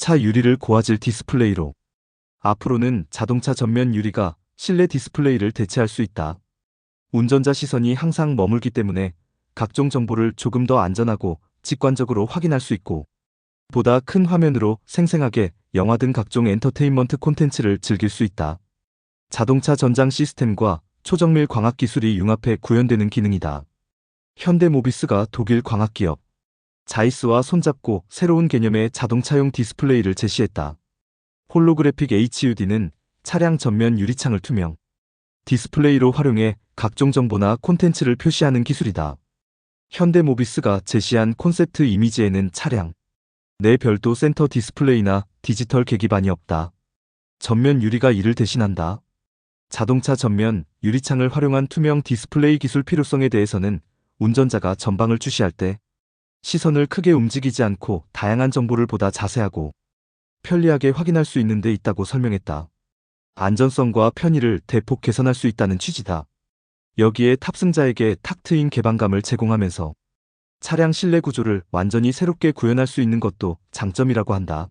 차 유리를 고화질 디스플레이로. 앞으로는 자동차 전면 유리가 실내 디스플레이를 대체할 수 있다. 운전자 시선이 항상 머물기 때문에 각종 정보를 조금 더 안전하고 직관적으로 확인할 수 있고 보다 큰 화면으로 생생하게 영화 등 각종 엔터테인먼트 콘텐츠를 즐길 수 있다. 자동차 전장 시스템과 초정밀 광학 기술이 융합해 구현되는 기능이다. 현대모비스가 독일 광학 기업 자이스와 손잡고 새로운 개념의 자동차용 디스플레이를 제시했다. 홀로그래픽 HUD는 차량 전면 유리창을 투명 디스플레이로 활용해 각종 정보나 콘텐츠를 표시하는 기술이다. 현대모비스가 제시한 콘셉트 이미지에는 차량 내 별도 센터 디스플레이나 디지털 계기반이 없다. 전면 유리가 이를 대신한다. 자동차 전면 유리창을 활용한 투명 디스플레이 기술 필요성에 대해서는 운전자가 전방을 주시할 때 시선을 크게 움직이지 않고 다양한 정보를 보다 자세하고 편리하게 확인할 수 있는 데 있다고 설명했다. 안전성과 편의를 대폭 개선할 수 있다는 취지다. 여기에 탑승자에게 탁 트인 개방감을 제공하면서 차량 실내 구조를 완전히 새롭게 구현할 수 있는 것도 장점이라고 한다.